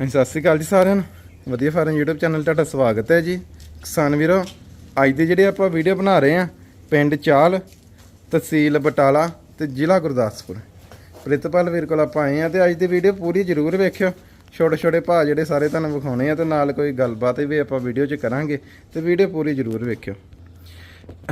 ਹਾਂਜੀ ਸਤਿ ਸ਼੍ਰੀ ਅਕਾਲ ਜੀ ਸਾਰਿਆਂ ਨੂੰ। ਵਧੀਆ ਫਾਰਮ YouTube ਚੈਨਲ ਤੁਹਾਡਾ ਸਵਾਗਤ ਹੈ ਜੀ। ਕਿਸਾਨ ਵੀਰੋ ਅੱਜ ਦੀ ਜਿਹੜੀ ਆਪਾਂ ਵੀਡੀਓ ਬਣਾ ਰਹੇ ਆ ਪਿੰਡ ਚਾਲ ਤਹਿਸੀਲ ਬਟਾਲਾ ਤੇ ਜ਼ਿਲ੍ਹਾ ਗੁਰਦਾਸਪੁਰ। ਪ੍ਰਿਤਪਾਲ ਵੀਰ ਕੋਲ ਆਪਾਂ ਆਏ ਆ ਤੇ ਅੱਜ ਦੀ ਵੀਡੀਓ ਪੂਰੀ ਜ਼ਰੂਰ ਵੇਖਿਓ। ਛੋਟੇ ਛੋਟੇ ਭਾਅ ਜਿਹੜੇ ਸਾਰੇ ਤੁਹਾਨੂੰ ਵਿਖਾਉਣੇ ਆ ਤੇ ਨਾਲ ਕੋਈ ਗੱਲਬਾਤ ਵੀ ਆਪਾਂ ਵੀਡੀਓ 'ਚ ਕਰਾਂਗੇ ਤੇ ਵੀਡੀਓ ਪੂਰੀ ਜ਼ਰੂਰ ਵੇਖਿਓ।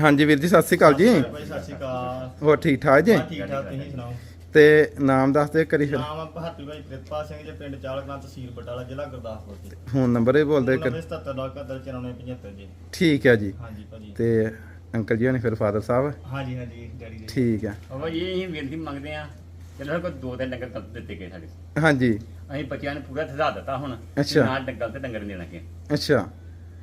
ਹਾਂਜੀ ਵੀਰ ਜੀ ਸਤਿ ਸ਼੍ਰੀ ਅਕਾਲ ਜੀ। ਸਤਿ ਸ਼੍ਰੀ ਅਕਾਲ। ਹੋਰ ਠੀਕ ਠਾਕ ਜੀ? ਠੀਕ ਠਾਕ ਤੁਸੀਂ ਸੁਣਾਓ? ਤੇ ਨਾਮ ਦੱਸ ਦੇ ਕਰੀ ਫਿਰ। ਨਾਮ ਆ ਹਰਪ੍ਰੀਤ ਭਾਈ ਪ੍ਰਿਤਪਾਲ ਸਿੰਘ ਜੀ ਪਿੰਡ ਚਾਲਕਲਾਂ ਤਹਿਸੀਲ ਬਟਾਲਾ ਜ਼ਿਲ੍ਹਾ ਗੁਰਦਾਸਪੁਰ ਜੀ। ਫੋਨ ਨੰਬਰ ਇਹ ਬੋਲਦੇ ਕਰ 779475 ਜੀ। ਠੀਕ ਹੈ ਜੀ। ਹਾਂਜੀ ਭਾਜੀ। ਤੇ ਅੰਕਲ ਜੀ ਹੋਣੀ ਫਿਰ ਫਾਦਰ ਸਾਹਿਬ? ਹਾਂਜੀ ਹਾਂਜੀ ਡੈਡੀ ਦੇ ਠੀਕ ਹੈ ਬਾਬਾ ਜੀ ਅਸੀਂ ਬੇਨਤੀ ਮੰਗਦੇ ਆ ਚਲੋ ਕੋਈ ਦੋ ਤਿੰਨ ਡੰਗਰ ਕੱਟ ਦਿੱਤੇ ਗਏ ਸਾਡੇ ਹਾਂਜੀ। ਅਸੀਂ ਬੱਚਿਆਂ ਨੂੰ ਪੂਰਾ ਸੁਝਾਅ ਦਿੱਤਾ ਹੁਣ ਅੱਛਾ। ਨਾਲ ਡੰਗਰ ਤੇ ਡੰਗਰ ਨੀ ਦੇਣਾ ਕਿ ਅੱਛਾ।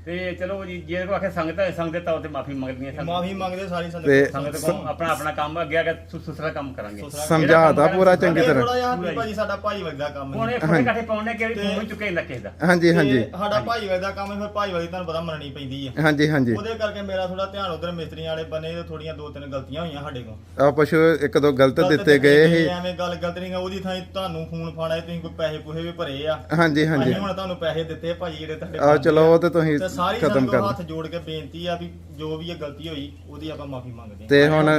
ਤੇ ਚਲੋ ਜੀ ਜੇ ਕੋ ਆਖੇ ਸੰਗਤ ਹੈ ਸੰਗਤ ਤੌਰ ਤੇ ਮਾਫੀ ਮੰਗਦੀਆਂ ਸੰਗਤ ਮਾਫੀ ਮੰਗਦੇ ਸਾਰੀ ਤੇ- ਸੰਗਤ ਸੰਗਤ ਕੋਲ ਆਪਣਾ ਆਪਣਾ ਕੰਮ ਅੱਗੇ ਆ ਕੇ ਸੁ- ਸੁਥਰਾ ਕੰਮ ਕਰਾਂਗੇ। ਸਮਝਾਤਾ ਪੂਰਾ ਚੰਗੀ ਤਰ੍ਹਾਂ। ਥੋੜਾ ਜਿਹਾ ਹਰਪ੍ਰੀਤ ਭਾਜੀ ਸਾਡਾ ਭਾਈ ਵਰਗਾ ਕੰਮ ਹੁਣ ਹੈ ਇਹ ਫੋਟੇ ਕਾਠੇ ਪਾਉਣੇ ਕਿ ਫੋਨ ਚੁੱਕੇ ਨਾ ਕਿਸੇ ਦਾ? ਹਾਂਜੀ ਹਾਂਜੀ। ਤੇ ਸਾਡਾ ਭਾਈ ਵਰਗਾ ਕੰਮ ਹੈ ਫਿਰ ਭਾਈ ਵਾਲੀ ਤੁਹਾਨੂੰ ਪਤਾ ਮੰਨਣੀ ਪੈਂਦੀ ਹੈ ਹਾਂਜੀ ਹਾਂਜੀ। ਉਹਦੇ ਕਰਕੇ ਮੇਰਾ ਥੋੜਾ ਧਿਆਨ ਉਧਰ ਮਿਸਤਰੀਆਂ ਵਾਲੇ ਬੰਨੇ ਤੇ ਥੋੜੀਆਂ ਦੋ ਤਿੰਨ ਗਲਤੀਆਂ ਹੋਈਆਂ ਸਾਡੇ ਕੋਲ। ਆ ਪਸ਼ੂ ਇੱਕ ਦੋ ਗਲਤ ਗਲਤ ਦਿੱਤੇ ਗਏ ਸੀ ਐਵੇਂ ਗੱਲ ਗਲਤ ਨਹੀਂ ਗਾ, ਉਹਦੀ ਥਾਂ ਤੁਹਾਨੂੰ ਫੋਨ ਫਾਣਾ ਤੁਸੀਂ ਕੋਈ ਪੈਸੇ ਪੂਹੇ ਵੀ ਭਰੇ ਆ। ਹਾਂਜੀ ਹਾਂਜੀ। ਅਸੀਂ ਹੁਣ ਤੁਹਾਨੂੰ ਪੈਸੇ ਦਿੱਤੇ ਭਾਜੀ ਜਿਹੜੇ ਤੁਹਾਡੇ ਆ ਚਲੋ ਉਹ ਤੇ ਤੁਸੀਂ ਸਾਰੀ ਖਤਮ ਕਰ ਨੂੰ ਹੱਥ ਜੋੜ ਕੇ ਬੇਨਤੀ ਆ ਵੀ ਜੋ ਵੀ ਇਹ ਗਲਤੀ ਹੋਈ ਉਹਦੀ ਆਪਾਂ ਮਾਫੀ ਮੰਗਦੇ ਹਾਂ। ਤੇ ਹੁਣ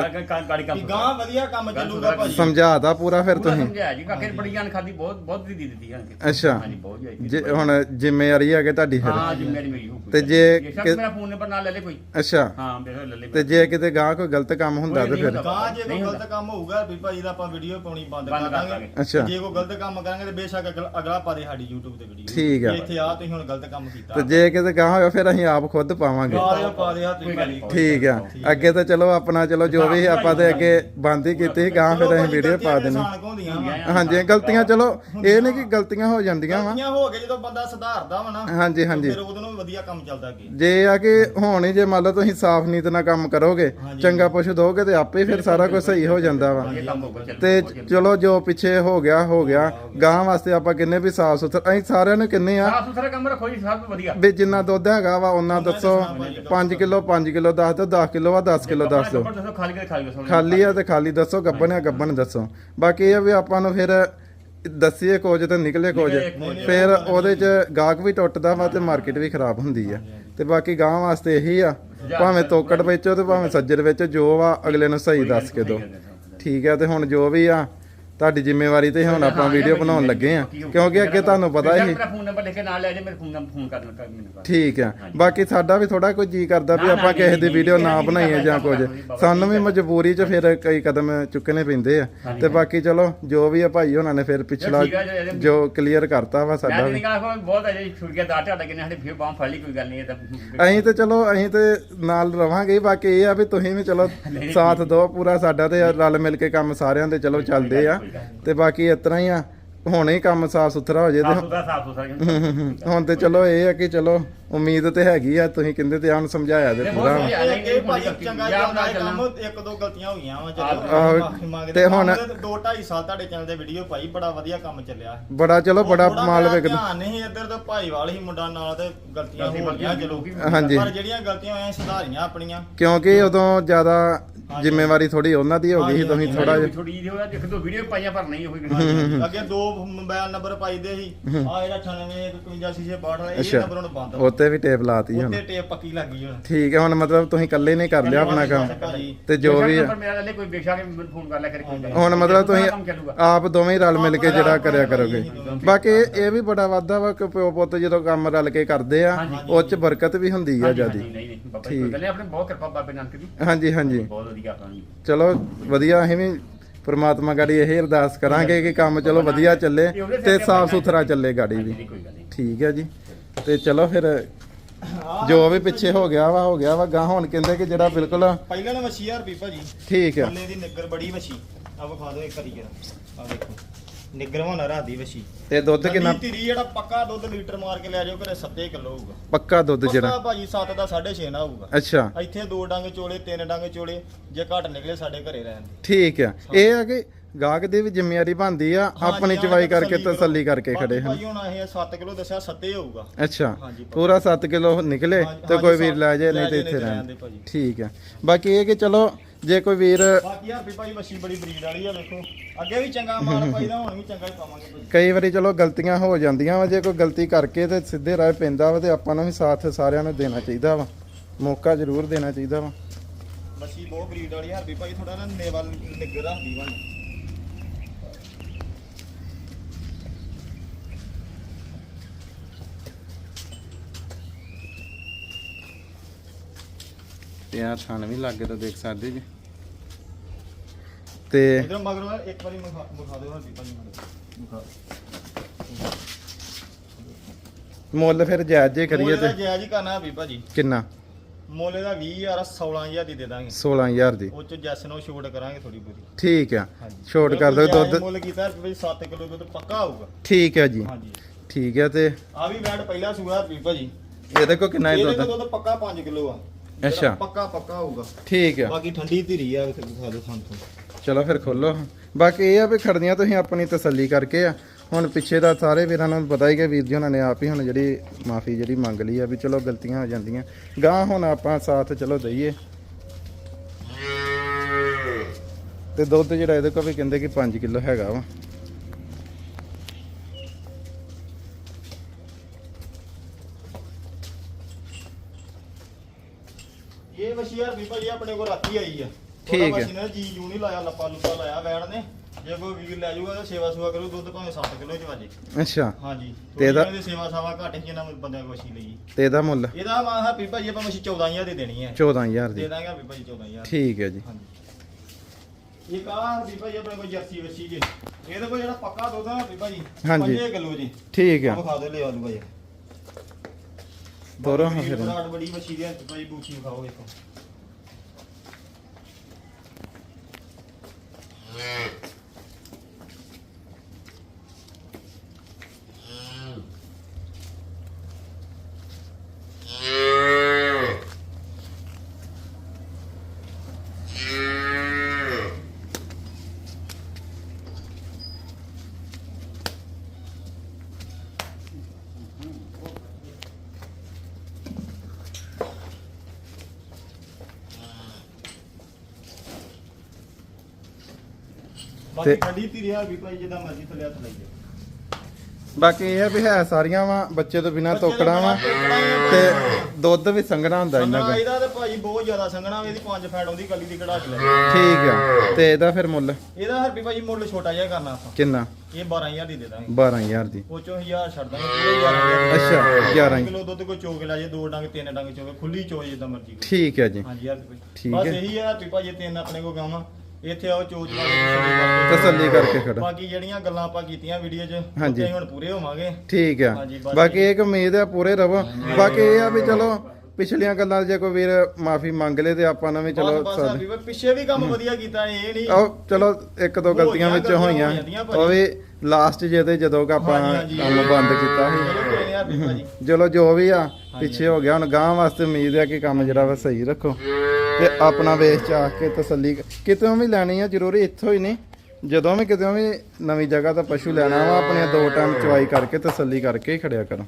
ਵੀ ਗਾਂ ਵਧੀਆ ਕੰਮ ਚੱਲੂਗਾ ਭਾਜੀ। ਸਮਝਾਤਾ ਪੂਰਾ ਫਿਰ ਤੁਸੀਂ? ਸਮਝਾਇਆ ਜੀ ਕਾਕੇ ਬੜੀ ਜਾਨ ਖਾਦੀ ਬਹੁਤ ਬਹੁਤ ਦੀ ਦਿੱਤੀ ਹਨ ਅੱਛਾ। ਹਾਂਜੀ ਬਹੁਤ ਜੀ ਜੇ ਹੁਣ ਜ਼ਿੰਮੇਵਾਰੀ ਹੈਗੇ ਤੁਹਾਡੀ ਫਿਰ? ਹਾਂ ਜੀ ਮੇਰੀ ਮੇਰੀ ਹੋਊਗੀ। ਤੇ ਜੇ ਮੇਰਾ ਫੋਨ ਨੰਬਰ ਨਾਲ ਲੈ ਲੈ ਕੋਈ। ਅੱਛਾ। ਹਾਂ ਬੇਸ਼ੱਕ ਲੈ ਲੈ ਤੇ ਜੇ ਕਿਤੇ ਗਾਂ ਕੋਈ ਗਲਤ ਕੰਮ ਹੁੰਦਾ ਤੇ ਫਿਰ। ਗਾਂ ਜੇ ਕੋਈ ਨਹੀਂ ਗਲਤ। ਕੰਮ ਹੋਊਗਾ ਵੀ ਭਾਜੀ ਦਾ ਆਪਾਂ ਵੀਡੀਓ ਪਾਉਣੀ ਬੰਦ ਕਰ ਦਾਂਗੇ। ਅੱਛਾ। ਜੇ ਕੋਈ ਗਲਤ ਕੰਮ ਕਰਾਂਗੇ ਤੇ ਬੇਸ਼ੱਕ ਅਗਲਾ ਅਗਲਾ ਪਾ ਦੇ ਸਾਡੀ YouTube ਤੇ ਵੀਡੀਓ ਠੀਕ ਆ। ਇੱਥੇ ਆ ਤੁਸੀਂ ਹੁਣ ਗਲਤ ਕੰਮ ਕੀਤਾ। ਤੇ ਜੇ ਕਿਤੇ ਗਾਂ ਹੋਇਆ ਫਿਰ ਅਸੀਂ ਆਪ ਖੁਦ ਪਾਵਾਂਗੇ। ਪਾ ਦਿਓ ਪਾ ਦਿਓ ਤੁਸੀਂ ਕੋਈ ਗੱਲ ਨਹੀਂ। ਭਾਜੀ ਠੀਕ ਆ। ਅੱਗੇ ਤਾਂ ਚਲੋ ਆਪਣਾ ਚਲੋ ਜੋ ਵੀ ਆਪਾਂ ਤੇ ਅੱਗੇ ਬੰਦ ਹੀ ਕੀਤੀ ਗਾਂ ਫਿਰ ਅਸੀਂ ਵੀਡੀਓ ਪਾ ਦੇਣੀ। ਹਾਂਜੀ ਗਲਤੀਆਂ ਚਲੋ ਇਹ ਨਹੀਂ ਕਿ ਗਲਤੀਆਂ ਹੋ ਜਾਂਦੀਆਂ ਵਾ। ਗਲਤੀਆਂ ਹੋ ਕੇ ਜਦੋਂ ਬੰਦਾ ਸੁਧਾਰਦਾ ਵਾ ਨਾ ਹਾਂਜੀ ਹਾਂਜੀ। ਫਿਰ ਉਹਦੋਂ ਵੀ ਵਧੀਆ ਕੰਮ ਚੱਲਦਾ ਅੱਗੇ। ਜੇ ਆ ਕਿ ਹੁਣ ਹੀ ਜੇ ਮੰਨ ਲਓ ਤੁਸੀਂ ਸਾਫ਼ ਨੀਤ ਨਾਲ ਕੰਮ ਕਰੋਗੇ। ਚੰਗਾ ਪੁੱਛ ਦੋਗੇ ਤੇ ਆਪੇ ਫਿਰ ਸਾਰਾ ਕੁਝ ਸਹੀ ਹੋ ਜਾਂਦਾ ਵਾ। ਤੇ ਚਲੋ ਜੋ ਪਿੱਛੇ ਹੋ ਗਿਆ ਹੋ ਗਿਆ। ਗਾਂ ਵਾਸਤੇ ਆਪਾਂ ਕਿੰਨੇ ਵੀ ਸਾਫ਼ ਸੁਥਰਾ ਅਸੀਂ ਸਾਰਿਆਂ ਨੂੰ ਕਿੰਨੇ ਆ ਸਾਫ਼ ਸੁਥਰਾ ਕੰਮ ਰੱਖੋ ਜੀ ਸਭ ਵਧੀਆ। ਵੀ ਜਿੰਨਾ ਦੁੱਧ ਹੈਗਾ ਵਾ ਉਹਨਾਂ ਦੱਸੋ। 5 ਕਿਲੋ 5 ਕਿਲੋ ਦੱਸ ਦਿਓ 10 ਕਿਲੋ ਆ 10 ਕਿਲੋ ਦੱਸ ਦਿਓ। ਦੱਸੋ ਖਾਲੀ ਕੇ ਖਾਲੀ ਦੱਸੋ ਖਾਲੀ ਆ ਤੇ ਖਾਲੀ ਦੱਸੋ ਗੱਬਨ ਆ ਗੱਬਨ ਦੱਸੋ। ਬਾਕੀ ਇਹ ਵੀ ਆਪਾਂ ਨੂੰ ਫਿਰ ਦੱਸੀਏ ਕੁਝ ਤੇ ਨਿਕਲੇ ਕੁਝ। ਨਿਕਲੇ ਕੁਝ। ਫਿਰ ਉਹਦੇ ਚ ਗਾਹਕ ਵੀ ਟੁੱਟਦਾ ਵਾ ਤੇ ਮਾਰਕੀਟ ਵੀ ਖਰਾਬ ਹੁੰਦੀ ਆ। ਤੇ ਬਾਕੀ ਗਾਂ ਵਾਸਤੇ ਇਹੀ ਆ ਭਾਵੇਂ ਤੋਕੜ ਵੇਚੋ ਤੇ ਭਾਵੇਂ ਸੱਜਰ ਵਿੱਚ ਜੋ ਵਾ ਅਗਲੇ ਨੂੰ ਸਹੀ ਦੱਸ ਕੇ ਦਿਓ। ਠੀਕ ਆ ਤੇ ਹੁਣ ਜੋ ਵੀ ਆ ਤੁਹਾਡੀ ਜ਼ਿੰਮੇਵਾਰੀ ਤੇ ਹੁਣ ਆਪਾਂ ਵੀਡੀਓ ਬਣਾਉਣ ਲੱਗੇ ਆ ਕਿਉਂਕਿ ਅੱਗੇ ਤੁਹਾਨੂੰ ਪਤਾ ਹੀ ਮੇਰਾ ਫੋਨ ਨੰਬਰ ਲਿਖ ਕੇ ਨਾਲ ਲੈ ਜਾ ਮੇਰੇ ਫੋਨ ਨੰਬਰ ਫੋਨ ਕਰ ਕਰ ਮੈਨੂੰ ਠੀਕ ਆ। ਬਾਕੀ ਸਾਡਾ ਵੀ ਥੋੜਾ ਕੋਈ ਜੀ ਕਰਦਾ ਵੀ ਆਪਾਂ ਕਿਸੇ ਦੀ ਵੀਡੀਓ ਨਾ ਬਣਾਈਏ ਜਾਂ ਕੁਝ। ਸਾਨੂੰ ਵੀ ਮਜਬੂਰੀ 'ਚ ਫਿਰ ਕਈ ਕਦਮ ਚੁੱਕਣੇ ਪੈਂਦੇ ਆ। ਤੇ ਬਾਕੀ ਚਲੋ ਜੋ ਵੀ ਆ ਭਾਈ ਉਹਨਾਂ ਨੇ ਫਿਰ ਪਿਛਲਾ ਜੀ, ਕਲੀਅਰ ਕਰਤਾ ਵਾ ਸਾਡਾ ਵੀ। ਨਹੀਂ ਕਹਾ ਕੋਈ ਬਹੁਤ ਅਜੇ ਛੁੱਟ ਗਿਆ ਦਾਟ ਤੁਹਾਡਾ ਕਿੰਨੇ ਸਾਡੇ ਫਿਰ ਬਾਹ ਫੜ ਲਈ ਕੋਈ ਗੱਲ ਨਹੀਂ ਇਹ ਤਾਂ ਅਸੀਂ ਤੇ ਚਲੋ ਅਸੀਂ ਤੇ ਨਾਲ ਰਵਾਂਗੇ ਬਾਕੀ ਇਹ ਆ ਵੀ ਤੁਸੀਂ ਵੀ ਚਲੋ ਸਾਥ ਦਿਓ ਪੂਰਾ ਸਾਡਾ ਤੇ ਰਲ ਮਿਲ ਕੇ ਕੰਮ ਸਾਰਿਆਂ ਦੇ ਚਲੋ ਚੱਲਦੇ ਆ। ਤੇ ਬਾਕੀ ਇਸ ਤਰ੍ਹਾਂ ਹੀ ਆ। ਹੁਣੇ ਹੀ ਕੰਮ ਸਾਫ਼ ਸੁਥਰਾ ਹੋ ਜੇ ਸਾਫ਼ ਤੇ ਸੁਥਰਾ ਸਾਫ਼ ਸੁਥਰਾ ਹੁਣ ਤੇ ਚਲੋ ਇਹ ਆ ਕਿ ਚਲੋ ਉਮੀਦ ਤੇ ਹੈਗੀ ਆ ਤੁਸੀਂ ਕਹਿੰਦੇ ਤੇ ਆਨ ਸਮਝਾਇਆ ਤੇ ਪੂਰਾ। ਇਹ ਚੰਗਾ ਚੱਲਦਾ ਕੰਮ ਇੱਕ ਦੋ ਗਲਤੀਆਂ ਹੋ ਵਾ ਚਲੋ ਮਾਫੀ ਮੰਗਦੇ ਤੇ ਹੁਣ- 2 2.5 ਸਾਲ ਤੁਹਾਡੇ ਚੈਨਲ ਤੇ ਵੀਡੀਓ ਪਾਈ ਬੜਾ ਵਧੀਆ ਕੰਮ ਚੱਲਿਆ। ਬੜਾ ਚਲੋ ਬੜਾ ਮਾਲ ਵਿਕਦਾ ਧਿਆਨ ਨਹੀਂ ਇੱਧਰ ਤੋਂ ਭਾਈਵਾਲ ਹੀ ਮੁੰਡਾ ਨਾਲ ਤੇ ਗਲਤੀਆਂ ਗਲਤੀ ਹੋ ਗਈਆਂ ਚਲੋ। ਹੋ। ਪਰ ਜਿਹੜੀਆਂ ਗਲਤੀਆਂ ਹੋਈਆਂ ਸੁਧਾਰੀਆਂ ਆਪਣੀਆਂ। ਕਿਉਂਕਿ ਉਦੋਂ ਜ਼ਿਆਦਾ ਜ਼ਿੰਮੇਵਾਰੀ ਥੋੜੀ ਉਹਨਾਂ ਦੀ ਹੋ ਗਈ ਸੀ ਤੁਸੀਂ ਥੋੜਾ ਜਿਹਾ ਥੋੜੀ ਜਿਹੀ ਹੋਇਆ ਦੇਖ ਦੋ ਵੀਡੀਓ ਪਾਈਆਂ ਪਰ ਨਹੀਂ ਹੋਈ ਅੱਗੇ ਦੋ ਮੋਬਾਈਲ ਨੰਬਰ ਪਾਈਦੇ ਸੀ। ਆ ਜਿਹੜਾ 98 51 ਸੀਸੇ 62 ਵਾਲਾ ਇਹ। ਨੰਬਰ ਹੁਣ ਬੰਦ ਹੋ ਉੱਤੇ ਵੀ ਟੇਪ ਲਾਤੀ ਹੁਣ ਉੱਤੇ ਟੇਪ ਪੱਕੀ ਲੱਗ ਗਈ ਹੁਣ। ਠੀਕ ਹੈ ਹੁਣ ਮਤਲਬ ਤੁਸੀਂ ਇਕੱਲੇ ਨੇ ਕਰ ਲਿਆ ਆਪਣਾ ਕੰਮ। ਤੇ ਜੋ ਵੀ ਨੰਬਰ ਮੇਰਾ ਲੈ ਕੋਈ ਵੇਖਿਆ ਕਿ ਮੈਨੂੰ ਫੋਨ ਕਰ ਲਿਆ ਕਰੇ ਕੋਈ ਗੱਲ ਨਹੀਂ। ਹੁਣ ਮਤਲਬ ਤੁਸੀਂ ਆਪ ਦੋਵੇਂ ਰਲ ਮਿਲ ਕੇ ਜਿਹੜਾ ਕਰਿਆ ਕਰੋਗੇ। ਬਾਕੀ ਇਹ ਵੀ ਬੜਾ ਵਾਧਾ ਵਾ ਕਿ ਪਿਓ ਪੁੱਤ ਜਦੋਂ ਕੰਮ ਰਲ ਕੇ ਕਰਦੇ ਆ ਉਹ ਚ ਬਰਕਤ ਵੀ ਹੁੰਦੀ ਆ ਜਿਆਦੀ। ਨਹੀਂ ਨਹੀਂ ਬਾਬਾ ਜੀ ਕੋਈ ਗੱਲ ਨਹੀਂ ਆਪਣੇ ਬਹੁਤ ਕਿਰਪਾ ਬਾਬੇ ਨਾਨਕ ਦੀ। ਹਾਂਜੀ ਹਾਂਜੀ। ਬਹੁਤ ਵਧੀਆ ਚਲੋ ਵਧੀਆ ਅਸੀਂ ਵੀ ਪ੍ਰਮਾਤਮਾ ਗਾੜੀ ਇਹ ਅਰਦਾਸ ਕਰਾਂਗੇ ਕਿ ਕੰਮ ਚਲੋ ਵਧੀਆ ਚੱਲੇ ਤੇ ਸਾਫ਼ ਸੁਥਰਾ ਚੱਲੇ ਗਾੜੀ ਵੀ। ਕੋਈ ਗੱਲ ਨਹੀਂ। ਠੀਕ ਹੈ ਜੀ। ਤੇ ਚਲੋ ਫਿਰ ਜੋ ਵੀ ਪਿੱਛੇ ਹੋ ਗਿਆ ਵਾ ਹੋ ਗਿਆ ਵਾ ਗਾਂ ਹੁਣ ਕਹਿੰਦੇ ਕਿ ਜਿਹੜਾ ਬਿਲਕੁਲ ਪਹਿਲਾਂ ਵਛੀ ਹਜ਼ਾਰ ਰੁਪਏ ਭਾਜੀ। ਠੀਕ ਆ। ਥੱਲੇ ਦੀ ਨਿੱਗਰ ਬੜੀ ਵਛੀ ਆ ਵਿਖਾ ਦਿਓ ਇੱਕ ਵਾਰੀ ਜਰਾ। ਆ ਦੇਖੋ। ਨਿੱਗਰ ਹੋਣਾ ਰਾਤ ਦੀ ਵਛੀ। ਤੇ ਦੁੱਧ ਕਿੰਨਾ? ਤੀਰੀ ਜਿਹੜਾ ਪੱਕਾ ਦੁੱਧ ਲੀਟਰ ਮਾਰ ਕੇ ਲੈ ਜਾਓ ਘਰੇ 7 ਕਿਲੋ ਹੋਊਗਾ। ਪੱਕਾ ਦੁੱਧ ਪੱਕਾ ਜਿਹੜਾ? ਭਾਜੀ 7 ਦਾ 6.5 ਨਾ ਹੋਊਗਾ। ਅੱਛਾ। ਇੱਥੇ ਦੋ ਡੰਗ ਚੋਲੇ ਤਿੰਨ ਡੰਗ ਚੋਲੇ ਜੇ ਘੱਟ ਨਿਕਲੇ ਸਾਡੇ ਘਰੇ ਰਹਿਣ ਦੇ। ਠੀਕ ਆ। ਇਹ ਆ ਕਿ ਗਾਹਕ ਦੀ ਵੀ ਜ਼ਿੰਮੇਵਾਰੀ ਬਣਦੀ ਆ ਆਪਣੀ ਚਵਾਈ ਕਰਕੇ ਕਰੋ। ਤਸੱਲੀ ਕਰਕੇ ਖੜੇ ਹਨ। ਭਾਜੀ ਹੁਣ ਇਹ 7 ਕਿਲੋ ਦੱਸਿਆ 7 ਹੋਊਗਾ। ਅੱਛਾ ਹਾਂਜੀ, ਭਾਜੀ। ਪੂਰਾ 7 ਕਿਲੋ ਨਿਕਲੇ ਹਾਂਜੀ, ਤੇ ਕੋਈ ਵੀਰ ਲੈ ਜਾਏ ਨਹੀਂ ਤੇ ਇੱਥੇ ਨਹੀਂ ਤੇ ਰਹਿਣ ਭਾਜੀ। ਠੀਕ ਹੈ ਬਾਕੀ ਇਹ ਕਿ ਚਲੋ ਜੇ ਕੋਈ ਵੀਰ ਬਾਕੀ ਯਾਰ ਵੀ ਭਾਈ ਮੱਛੀ ਬੜੀ ਬਰੀਡ ਵਾਲੀ ਆ ਵੇਖੋ। ਅੱਗੇ ਵੀ ਚੰਗਾ ਮਾਲ ਪਾਈਦਾ ਹੁਣ ਵੀ ਚੰਗਾ ਹੀ ਪਾਵਾਂਗੇ ਭਾਜੀ। ਕਈ ਵਾਰੀ ਚਲੋ ਗਲਤੀਆਂ ਹੋ ਜਾਂਦੀਆਂ ਵਾ ਜੇ ਕੋਈ ਗਲਤੀ ਕਰਕੇ ਤੇ ਸਿੱਧੇ ਰਾਹ ਪੈਂਦਾ ਵਾ ਤੇ ਆਪਾਂ ਨੂੰ ਵੀ ਸਾਥ ਸਾਰਿਆਂ ਨੂੰ ਦੇਣਾ ਚਾਹੀਦਾ ਵਾ। ਮੌਕਾ ਜ਼ਰੂਰ ਦੇਣਾ ਚਾਹੀਦਾ ਵਾ। ਮੱਛੀ ਬਹੁਤ ਬਰੀਡ ਵਾਲੀ ਆ ਭਾਈ ਥੋੜਾ ਨਾ ਨੇਵਾ ਨਿੱਗਰ ਰੱਖਦੀ ਬਣ ਤੇ ਆ ਥਣ ਵੀ ਲੱਗੇ ਤਾਂ ਦੇਖ ਸਕਦੇ ਜੀ। ਤੇ ਇਧਰ ਮਗਰ ਇੱਕ ਵਾਰੀ ਮੁਖਾ ਦਿਓ ਭਾਈ ਮੈਨੂੰ ਮੁਖਾ। ਮੁੱਲ ਫਿਰ ਜਾਇਜ਼ ਜੇ ਕਰੀਏ ਤੇ ਦਾ ਜਾਇਜ਼ ਹੀ ਕਰਨਾ ਹਰਬੀ ਭਾਜੀ। ਕਿੰਨਾ? ਮੁੱਲ ਦਾ 20000 16000 ਦੀ ਦੇ ਦਾਂਗੇ। 16000 ਦੀ। ਉਹ ਚ ਜੈਸ ਨੂੰ ਛੋਟ ਕਰਾਂਗੇ ਥੋੜੀ ਬਹੁਤੀ। ਠੀਕ ਆ। ਛੋਟ ਕਰ ਜਾਇਜ਼ ਦੁੱਧ। ਮੁੱਲ ਕੀਤਾ ਭਾਈ 7 ਕਿਲੋ ਦੁੱਧ ਪੱਕਾ ਆਊਗਾ ਠੀਕ ਹੈ ਜੀ। ਹਾਂਜੀ। ਠੀਕ ਹੈ ਤੇ ਆ ਵੀ ਵੈਟ ਪਹਿਲਾ ਸੂਆ ਹਰਬੀ ਭਾਜੀ। ਇਹਦੇ ਕੋ ਕਿੰਨਾ ਹੈ ਇਹਦੇ ਦੁੱਧ? ਕੋਲ ਦੁੱਧ ਪੱਕਾ 5 ਕਿਲੋ ਆ। ਅੱਛਾ। ਪੱਕਾ ਪੱਕਾ ਹੋਊਗਾ। ਠੀਕ ਆ। ਬਾਕੀ ਠੰਡੀ ਧੀਰੀ ਆ ਦਿਖਾ ਦਿਓ ਸਾਨੂੰ ਚਲੋ ਫਿਰ ਖੋਲੋ। ਬਾਕੀ ਇਹ ਆ ਵੀ ਖੜਦੀਆਂ ਤੁਸੀਂ ਆਪਣੀ ਤਸੱਲੀ ਕਰਕੇ ਆ। ਹੁਣ ਪਿੱਛੇ ਦਾ ਸਾਰੇ ਵੀਰਾਂ ਨੂੰ ਪਤਾ ਹੀ ਕਿ ਵੀਰ ਜੀ ਉਹਨਾਂ ਨੇ ਆਪ ਹੀ ਹੁਣ ਜਿਹੜੀ ਮਾਫੀ ਜਿਹੜੀ ਮੰਗ ਲਈ ਆ ਵੀ ਚਲੋ ਗਲਤੀਆਂ ਹੋ ਜਾਂਦੀਆਂ। ਗਾਂ ਹੁਣ ਆਪਾਂ ਸਾਥ ਚਲੋ ਦਈਏ। ਤੇ ਦੁੱਧ ਜਿਹੜਾ ਇਹਦੇ ਕੋਲ ਵੀ ਕਹਿੰਦੇ ਕਿ 5 ਕਿਲੋ ਹੈਗਾ ਵਾ ਇਹ ਮੱਛੀ ਯਾਰ ਵੀ ਭਾਜੀ ਆਪਣੇ ਕੋਲ ਰਾਤੀ ਆਈ ਆ ਠੀਕ ਹੈ। ਜੀ ਜੂ ਨਹੀਂ ਲਾਇਆ ਲੱਪਾ ਲੁੱਪਾ ਲਾਇਆ ਵੈੜ ਨੇ। ਜੇ ਕੋਈ ਵੀਰ ਲੈ ਜਾਊਗਾ ਤਾਂ ਸੇਵਾ ਸੁਵਾ ਕਰੂ ਦੁੱਧ ਭਾਵੇਂ 7 ਕਿਲੋ ਚ ਵਾਜੇ ਅੱਛਾ। ਹਾਂਜੀ। ਤੇ ਇਹਦਾ- ਸੇਵਾ ਸਾਵਾ ਘੱਟ ਜਿੰਨਾ ਬੰਦਿਆਂ ਕੋਲ ਲਈ। ਤੇ ਇਹਦਾ ਮੁੱਲ? ਇਹਦਾ ਮਾ ਹੈਪੀ ਭਾਜੀ ਆਪਾਂ ਮੱਛੀ 14000 ਦੀ ਦੇਣੀ ਹੈ। 14000 ਦੇ। ਦੀ ਦਾਂਗੇ ਹੈਪੀ ਭਾਜੀ 14000 ਠੀਕ ਹੈ ਜੀ। ਹਾਂਜੀ। ਇਹ ਕਾਰ ਵੀ ਭਾਜੀ ਆਪਣੇ ਕੋਲ ਜਰਸੀ ਵੱਛੀ ਜੀ। ਇਹਦੇ ਕੋਲ ਜਿਹੜਾ ਪੱਕਾ ਦੁੱਧ ਹੈ ਹੈਪੀ ਭਾਜੀ ਹਾਂਜੀ। 5 ਕਿਲੋ ਜੀ। ਠੀਕ ਆ ਉਹ ਖਾ ਦੇ ਲਿਆ ਲੂ ਭਾਜੀ ਤੋਰੋ ਬੜੀ ਫਿਰ। ਵਿਰਾਟ ਬੜੀ ਮੱਛੀ ਦੀ ਹੈ ਭਾਜੀ ਬੂਚੀ ਖਾਓ ਦੇਖੋ Yeah. ਬਾਕੀ ਤੇ- ਠੰਡੀ ਧੀਰੀ ਹੈ ਵੀ ਭਾਈ ਜਿੱਦਾਂ ਮਰਜ਼ੀ ਥੱਲੇ ਹੱਥ ਲਾਈਏ। ਬਾਕੀ ਇਹ ਆ ਵੀ ਹੈ ਸਾਰੀਆਂ ਵਾ ਬੱਚੇ ਤੋਂ ਬਿਨਾ ਤੋਂ ਤੋਕੜਾ ਵਾ ਆ ਤੇ ਦੁੱਧ ਵੀ ਸੰਘਣਾ ਹੁੰਦਾ ਇਹਨਾਂ ਦਾ ਇਹਦਾ ਤੇ ਭਾਜੀ ਬਹੁਤ ਜ਼ਿਆਦਾ ਸੰਗਣਾ ਇਹਦੀ ਪੰਜ ਫੈਟ ਆਉਂਦੀ ਕੱਲੀ ਦੀ ਕਢਾ ਕੇ ਲੈ ਠੀਕ ਆ ਤੇ ਇਹਦਾ ਫਿਰ ਮੁੱਲ? ਇਹਦਾ ਹਰਪੀ ਭਾਜੀ ਮੁੱਲ ਛੋਟਾ ਜਿਹਾ ਕਰਨਾ ਆਪਾਂ। ਕਿੰਨਾ? ਇਹ 12000 ਦੀ ਦੇ ਦਾਂਗੇ। 12000 ਦੀ। ਉਹ ਚੋਂ 1000 ਛੱਡ ਦਾਂਗੇ ਪੂਰੇ 11000 ਅੱਛਾ 11 ਕਿਲੋ ਦੁੱਧ ਕੋਈ ਚੋਕ ਲੈ ਜੇ ਦੋ ਡੰਗ ਤਿੰਨ ਡੰਗ ਚੋਵੇ ਖੁੱਲੀ ਚੋਏ ਜਿੱਦਾਂ ਮਰਜ਼ੀ। ਠੀਕ ਹੈ ਜੀ। ਹਾਂਜੀ ਯਾਰ ਠੀਕ ਬਸ। ਇਹੀ ਹੈ ਹਰਪੀ ਭਾਜੀ ਤਿੰਨ ਆਪਣੇ ਕੋ ਗਾਵਾਂ ਇੱਥੇ ਆਓ ਚੋਚ ਲਾ ਕੇ ਤਸੱਲੀ ਕਰਕੇ ਤਸੱਲੀ ਕਰਕੇ ਖੜਾ। ਬਾਕੀ ਜਿਹੜੀਆਂ ਗੱਲਾਂ ਆਪਾਂ ਕੀਤੀਆਂ ਵੀਡੀਓ 'ਚ ਹਾਂਜੀ। ਉੱਤੇ ਹੁਣ ਪੂਰੇ ਹੋਵਾਂਗੇ। ਠੀਕ ਆ। ਹਾਂਜੀ, ਬਸ ਬਾਕੀ ਇਹ ਕਿ ਉਮੀਦ ਆ ਪੂਰੇ ਰਵੋ। ਬਾਕੀ ਇਹ ਆ ਵੀ ਚਲੋ ਪਿਛਲੀਆਂ ਗੱਲਾਂ ਜੇ ਕੋਈ ਵੀਰ ਮਾਫੀ ਮੰਗ ਲੇ ਤੇ ਆਪਾਂ ਨੂੰ ਵੀ ਬਸ ਚਲੋ ਬਸ ਹਰਪੀ ਭਾਈ ਪਿੱਛੇ ਵੀ ਕੰਮ ਵਧੀਆ ਕੀਤਾ ਇਹ ਨਹੀਂ। ਉਹ ਚਲੋ ਇੱਕ ਦੋ ਹੋ ਗਲਤੀਆਂ ਵਿੱਚ ਹੋਈਆਂ। ਹੋ ਜਾਂਦੀਆਂ ਭਾਜੀ। ਉਹ ਵੀ ਲਾਸਟ ਜਿਹਦੇ ਜਦੋਂ ਕਿ ਆਪਾਂ ਹਾਂਜੀ, ਹਾਂਜੀ। ਕੰਮ ਬੰਦ ਕੀਤਾ ਚਲੋ ਸੀ ਕੋਈ ਨਹੀਂ ਹਰਪੀ ਭਾਜੀ। ਚਲੋ ਜੋ ਵੀ ਆ ਪਿੱਛੇ ਹੋ ਗਿਆ। ਹੁਣ ਗਾਂ ਵਾਸਤੇ ਉਮੀਦ ਹੈ ਕਿ ਕੰਮ ਜਿਹੜਾ ਵਾ ਸਹੀ ਰੱਖੋ। ਤੇ ਆਪਣਾ ਵੇਚ ਚ ਆ ਕੇ ਤਸੱਲੀ ਕਿਤੋਂ ਵੀ ਲੈਣੀ ਆ, ਜ਼ਰੂਰੀ ਇੱਥੋਂ ਹੀ ਨਹੀਂ। ਜਦੋਂ ਵੀ ਕਿਤੇ ਵੀ ਨਵੀਂ ਜਗ੍ਹਾ ਤੋਂ ਪਸ਼ੂ ਲੈਣਾ ਵਾ ਆਪਣੇ ਦੋ ਟਾਈਮ ਚਵਾਈ ਕਰਕੇ ਤਸੱਲੀ ਕਰਕੇ ਹੀ ਖੜਿਆ ਕਰੋ।